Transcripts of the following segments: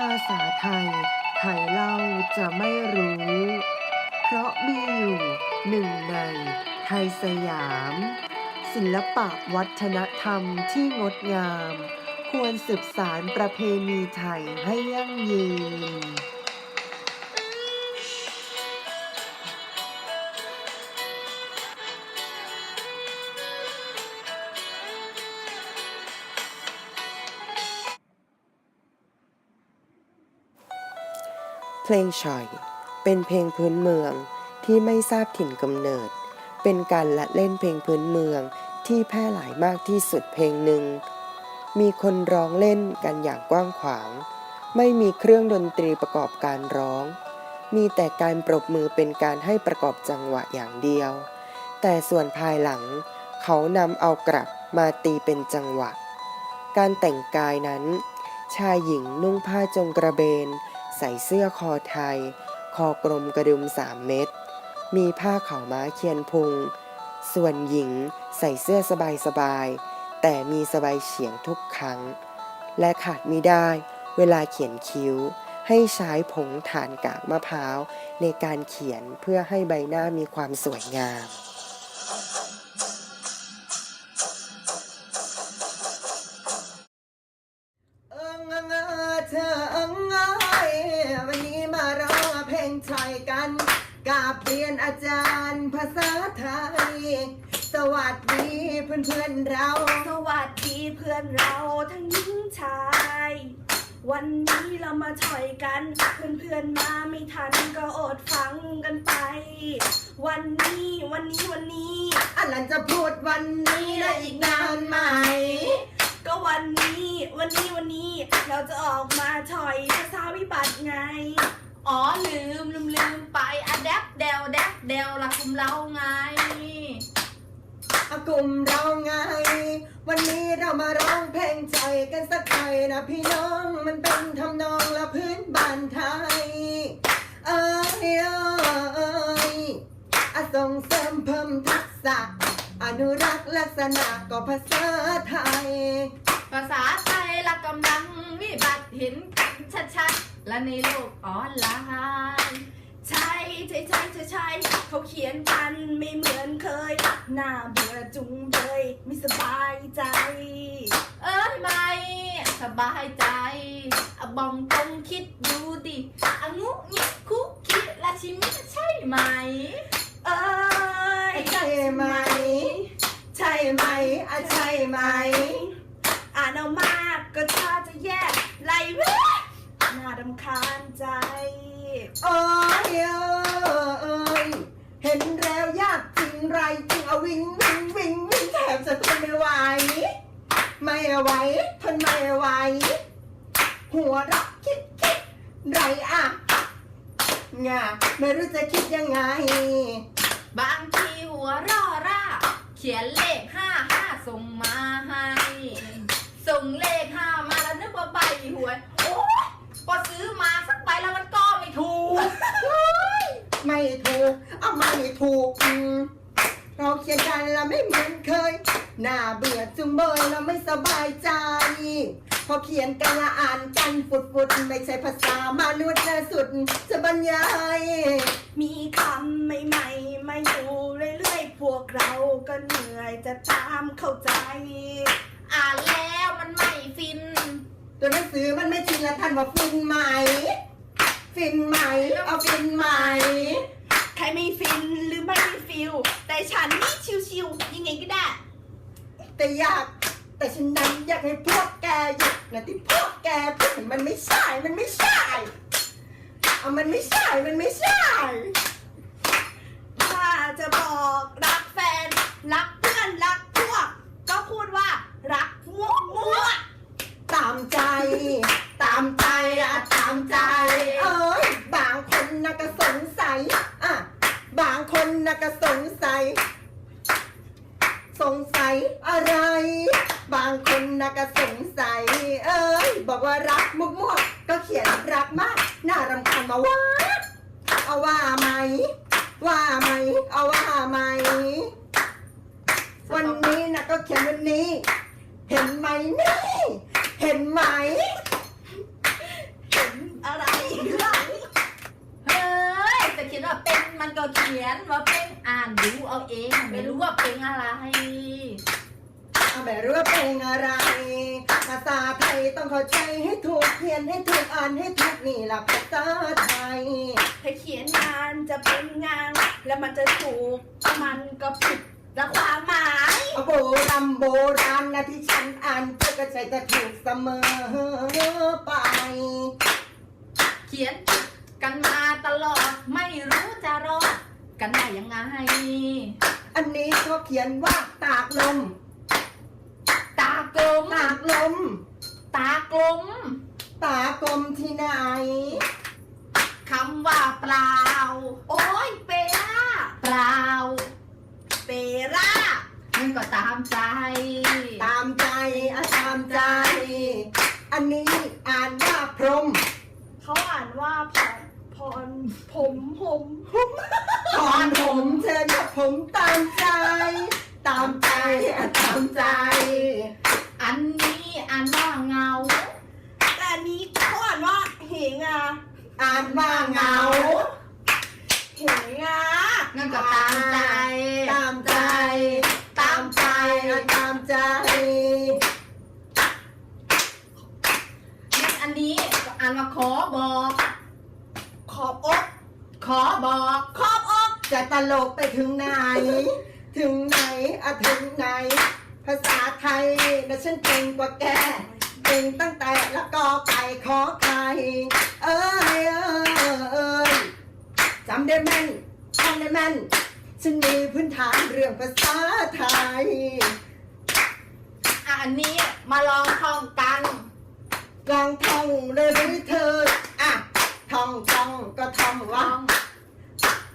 ภาษาไทยไทยเล่าจะไม่รู้ เพราะมีอยู่หนึ่งในไทยสยาม ศิลปะวัฒนธรรมที่งดงาม ควรสืบสารประเพณีไทยให้ยั่งยืน ลงฉ่อย เป็นเพลงพื้นเมืองที่ไม่ทราบถิ่นกำเนิด เป็นการละเล่นเพลงพื้นเมืองที่แพร่หลายมากที่สุดเพลงหนึ่ง มีคนร้องเล่นกันอย่างกว้างขวาง ไม่มีเครื่องดนตรีประกอบการร้อง มีแต่การปรบมือเป็นการให้ประกอบจังหวะอย่างเดียว แต่ส่วนภายหลัง เขานำเอากลับมาตีเป็นจังหวะ การแต่งกายนั้น ชายหญิงนุ่งผ้าจงกระเบน ใส่เสื้อคอไทย คอกลมกระดุมสามเม็ด มีผ้าขาวม้าเคียนพุง ส่วนหญิงใส่เสื้อสบายสบาย แต่มีสบายเฉียงทุกครั้ง และขาดมิได้เวลาเขียนคิ้ว ให้ใช้ผงถ่านกากมะพร้าว ในการเขียนเพื่อให้ใบหน้ามีความสวยงามเออเธอเอิงเอยวันนี้มาร้อง เพลงไทยกันกับเรียนอาจารย์ภาษาไทย สวัสดีเพื่อนเพื่อนๆเรา สวัสดีเพื่อนเราทั้งหญิงชาย วันนี้เรามาถอยกัน เพื่อนเพื่อนๆมาไม่ทันก็อดฟังกันไป วันนี้วันนี้วันนี้ อันหลันจะพูดวันนี้ได้อีกนานไหม ก็วันนี้วันนี้วันนี้เราจะออกมาถอยภาษาวิบัติไง อ๋อลืมลืมลืมไปอะแดปเดวแดปเดวละคุมเราไง อากลุ่มเราไง วันนี้เรามาร้องเพลงใจกันสักหน่อยนะพี่น้องมันเป็นทำนองและพื้นบ้านไทย เอ้ยเอ้ยอะส่งเสริมเพิ่มทักษะ อนุรักษ์ลักษณะก็ภาษาไทย ภาษาไทยละกำลังวิบัติเห็นกันชัดๆ และในโลกออนไลน์ใช่ใช่ใช่ใช่ใช่เขาเขียนกันไม่เหมือนเคย หน้าเบื่อจุงเบยไม่สบายใจ เอ้ยไม่สบายใจอะบองตรงคิดดูดิอะงุงิคุกคิราชิมิใช่ไหม เอ้ยใช่ไหม ใช่ไหมอะใช่ไหมอ่านเอามากก็ถ้าจะแย่ไรเว้ย น่าดำคาญใจ โอ้ยเอ้ยเห็นแล้วยากจริงไรจริงเอาวิ่งวิ่งวิ่งวิ่งแถบจะทนไม่ไหว ไม่ไหวทนไม่ไหว หัวเรักคิดคิดไรอะงาไม่รู้จะคิดยังไง บางทีหัวร่อร่า เขียนเลขห้าห้าส่งมาให้ ส่งเลขห้ามาแล้วนึกว่าใบหวย โอ้ยพอซื้อมาสักใบแล้วมันก็ไม่ถูก ไม่ ถูกเอาไม่ถูกเราเขียนกันแล้วไม่เหมือนเคยหน่าเบื่อจุงเบยเราไม่สบายใจพอเขียนกันละอ่านกันฟุดฟุดไม่ใช่ภาษามนุษย์นะสุดจะบรรยาย มีคำใหม่ๆมาอยู่เรื่อยๆ พวกเราก็เหนื่อยจะตามเข้าใจ อ่านแล้วมันไม่ฟิน ตัวหนังสือมันไม่ชินแล้วท่านว่าฟินไหม ฟินไหมเอาฟินไหม ใครไม่ฟินหรือไม่ฟิลแต่ฉันนี่ชิวๆยังไงก็ได้ แต่อยาก แต่ฉันนั้นอยากให้พวกแกหยุดนะที่พวกแกพูดมันไม่ใช่ มันไม่ใช่เอามันไม่ใช่ มันไม่ใช่ ถ้าจะบอกรักแฟน รักเพื่อนรักพวก ก็พูดว่ารักมั่วมั่วตามใจตามใจอะตามใจ เอ้ย บางคนน่ะก็สงสัยอะบางค นะก็สงสัย สงสัยอะไร บางคนน่ะก็สงสัย เอ้ยบอกว่ารักมุกมั่วก็เขียนรักมาก น่ารำคาญมาว่า เอาว่าไหม ว่าไหม เอาว่าไหม วันนี้นะก็เขียนวันนี้ เห็นไหมนี่ เห็นไหม เห็น นว่าเพลงอ่านดูเอาเอง ไม่รู้ว่าเพลงอะไร ไม่รู้ว่าเพลง อะไร ภาษาไทยต้องเข้าใจให้ถูกเขียนให้ถูกอ่านให้ถูกนี่ล่ะภาษาไทย ถ้าเขียนงานจะเป็นงาน แล้วมันจะถูกมันก็ผิดและความหมาย โบราณโบราณนะที่ฉันอ่านเจอก็ใช่จะถูกเสมอไปเขียนกันมาตลอดไม่รู้จะรอดกันได้ยังไง อันนี้ก็เขียนว่าตากลมตากล มตากลม ตากลม ตากลมที่ไหน คำว่าเปล่า โอ้ยเปร่าเปล่าเปร่ามันก็ตามใจ ตามใจอะตามใจ อันนี้อ่านว่าพรหมเขาอ่านว่าพรพรผมผมตอนผมเชิญกับผมตามใจ ตามใจอะตามใจ อันนี้อ่านว่าเงา แต่อันนี้เขาอ่านว่าเหงา อ่านว่าเหงา เหงา นั่นก็ ตามใจ ตามใจ ตามใจตามใจ อันนี้อ่านว่าขอบอก ขอบอกขอบอกขอบอก จะตลกไปถึงไหน ถึงไหนอะถึงไหน ภาษาไทยนะฉันเก่งกว่าแกเก่งตั้งแต่และกอไก่ขอไข่เอ้ยเอ้ยจำได้แม่นท่องได้ แม่น ฉันมีพื้นฐานเรื่องภาษาไทย อะอันนี้มาลองท่องกัน ลองท่องเลยหรือเธอ อะท่องท่องก็ท่องว่า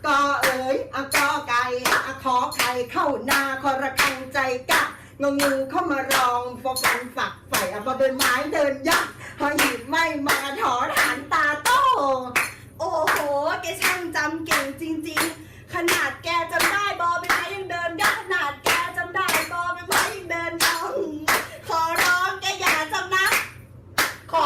กอเอ๋ยอะกอไก่อะขอไข่เข้านาคอระคังใจกะงองูเข้ามารองฟอฟันฝักใฝ่อะพอเดินไม้เดินยักหอยหีบไม่มาถอฐานตาโต โอ้โห แกช่างจำเก่งจริงๆ ขนาดแกจำได้บอไปไหนยังเดินได้ขนาดแกจำได้บอไปไหนยังเดินได้ขอร้องแกอย่าจำนะขอ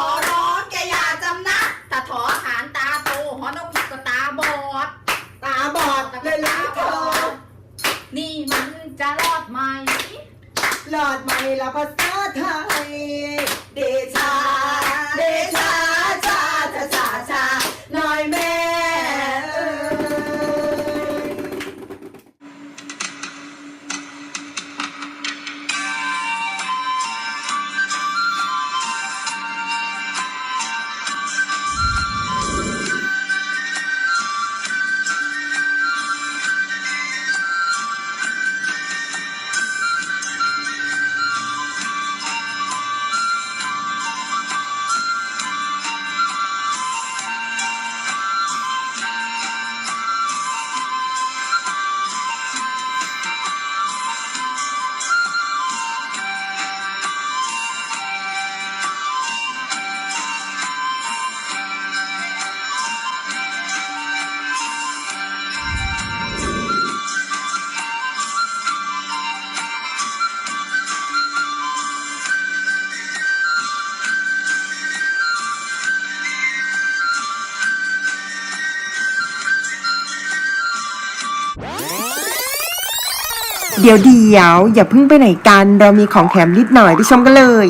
ดี๋ยวเดี๋ยว อย่าเพิ่งไปไหนกัน เรามีของแถมนิดหน่อยไปชมกันเลย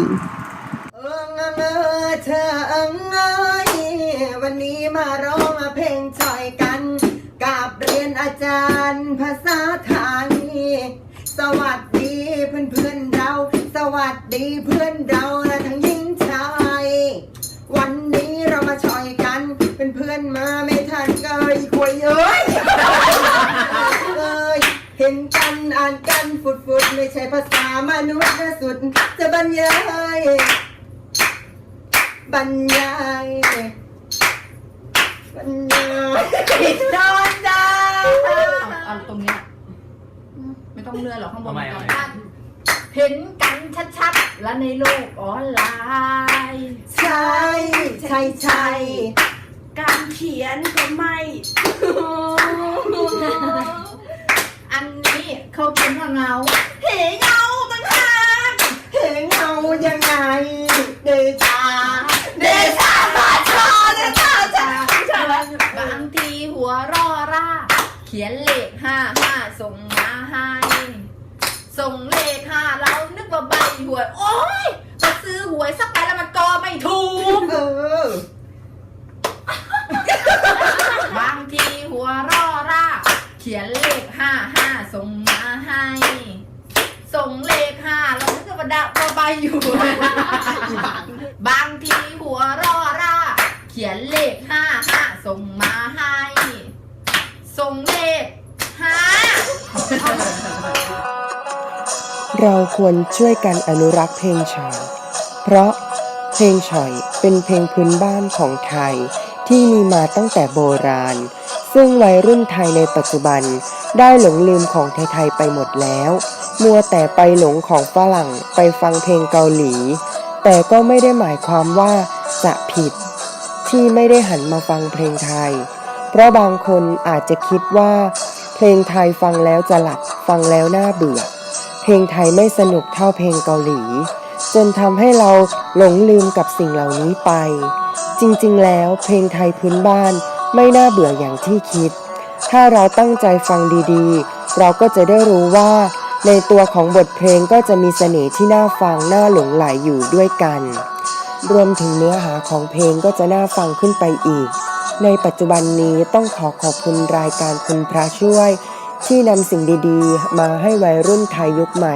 เอิงเอิงเอเธอเอิงเอยวันนี้มาร้องเพลงจอยกันกับเรียนอาจารย์ภาษาไทยสวัสดีเพื่อนเพื่อนเรา สวัสดีเพื่อนเรา กันฟุดฟุดๆไม่ใช่ภาษามนุษย์นะสุด จะบรรยาย บรรยาย บรรยายดอนดาเอาเอาตรงเนี้ยไม่ต้องเลื่อนหรอกข้างบนเอาใหม่มันเอาใหม่ตั้งเห็นกันชัดๆ และในโลกออนไลน์ ใช่ใช่ใช่การเขียนก็ไม่ อันนี้เขาเป็นของาเหเงาต่างหากเหเงายังไง เดชา เดชาบาชาเดชาชาชาบางทีหัวร่อร่า เขียนเลขห้าห้าส่งมาให้ส่งเลขห้าเรานึกว่าใบหวย โอ้ยไปซื้อหวยสักใบแล้วมันก็ไม่ถูก เขียนเลขห้าห้าส่งมาให้ ส่งเลขห้าแล้วนึกว่าดาว่าใบอยู่ บางทีหัวรอร่า เขียนเลขห้าห้าส่งมาให้ ส่งเลขห้าเราควรช่วยกันอนุรักษ์เพลงฉ่อย เพราะเพลงฉ่อยเป็นเพลงพื้นบ้านของไทยที่มีมาตั้งแต่โบราณ ซึ่งวัยรุ่นไทยในปัจจุบันได้หลงลืมของไทยๆไปหมดแล้ว มัวแต่ไปหลงของฝรั่งไปฟังเพลงเกาหลี แต่ก็ไม่ได้หมายความว่าจะผิด ที่ไม่ได้หันมาฟังเพลงไทย เพราะบางคนอาจจะคิดว่า เพลงไทยฟังแล้วจะหลับฟังแล้วน่าเบื่อ เพลงไทยไม่สนุกเท่าเพลงเกาหลี จนทำให้เราหลงลืมกับสิ่งเหล่านี้ไป จริงๆ แล้วเพลงไทยพื้นบ้าน ไม่น่าเบื่ออย่างที่คิด ถ้าเราตั้งใจฟังดีๆ เราก็จะได้รู้ว่า ในตัวของบทเพลงก็จะมีเสน่ห์ที่น่าฟังน่าหลงไหลอยู่ด้วยกัน รวมถึงเนื้อหาของเพลงก็จะน่าฟังขึ้นไปอีก ในปัจจุบันนี้ต้องขอขอบคุณรายการคุณพระช่วย ที่นำสิ่งดีๆ มาให้วัยรุ่นไทยยุคใหม่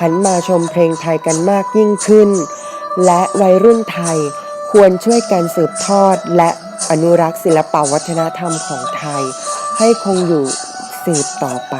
หันมาชมเพลงไทยกันมากยิ่งขึ้น และวัยรุ่นไทยควรช่วยกันสืบทอดและ อนุรักษ์ศิลปวัฒนธรรมของไทย ให้คงอยู่สืบต่อไป